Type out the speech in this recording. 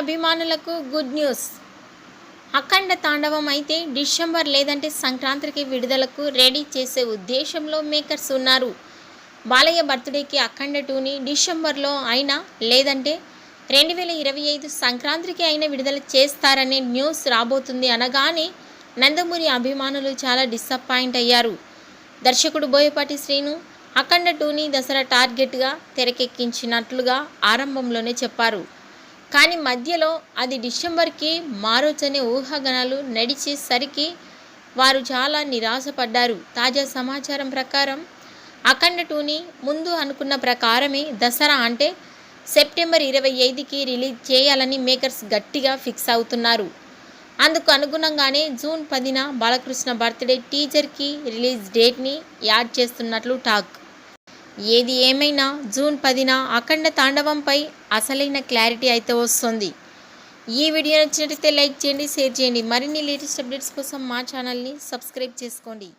అభిమానులకు good news. అఖండ తాండవం అయితే డిసెంబర్ లేదంటే సంక్రాంతికి విడుదలకు రెడీ చేసే ఉద్దేశంలో మేకర్స్ ఉన్నారు. బాలయ్య బర్త్డేకి అఖండ టూని డిసెంబర్లో అయినా లేదంటే రెండు వేల ఇరవై ఐదు సంక్రాంతికి అయినా విడుదల చేస్తారనే న్యూస్ రాబోతుంది అనగానే నందమూరి అభిమానులు చాలా డిసప్పాయింట్ అయ్యారు. దర్శకుడు బోయపాటి శ్రీను అఖండ టూని దసరా టార్గెట్గా తెరకెక్కించినట్లుగా ఆరంభంలోనే చెప్పారు. కానీ మధ్యలో అది డిసెంబర్కి మారొచ్చనే ఊహాగణాలు నడిచేసరికి వారు చాలా నిరాశపడ్డారు. తాజా సమాచారం ప్రకారం అఖండ టూని ముందు అనుకున్న ప్రకారమే దసరా అంటే సెప్టెంబర్ ఇరవై ఐదుకి రిలీజ్ చేయాలని మేకర్స్ గట్టిగా ఫిక్స్ అవుతున్నారు. అందుకు అనుగుణంగానే జూన్ పదిన బాలకృష్ణ బర్త్డే టీజర్కి రిలీజ్ డేట్ని యాడ్ చేస్తున్నట్లు టాక్. ఏది ఏమైనా జూన్ పదిన అఖండ తాండవంపై అసలైన క్లారిటీ అయితే వస్తుంది. ఈ వీడియో నచ్చినట్లయితే లైక్ చేయండి షేర్ చేయండి. మరిన్ని లేటెస్ట్ అప్డేట్స్ కోసం మా ఛానల్ని సబ్స్క్రైబ్ చేసుకోండి.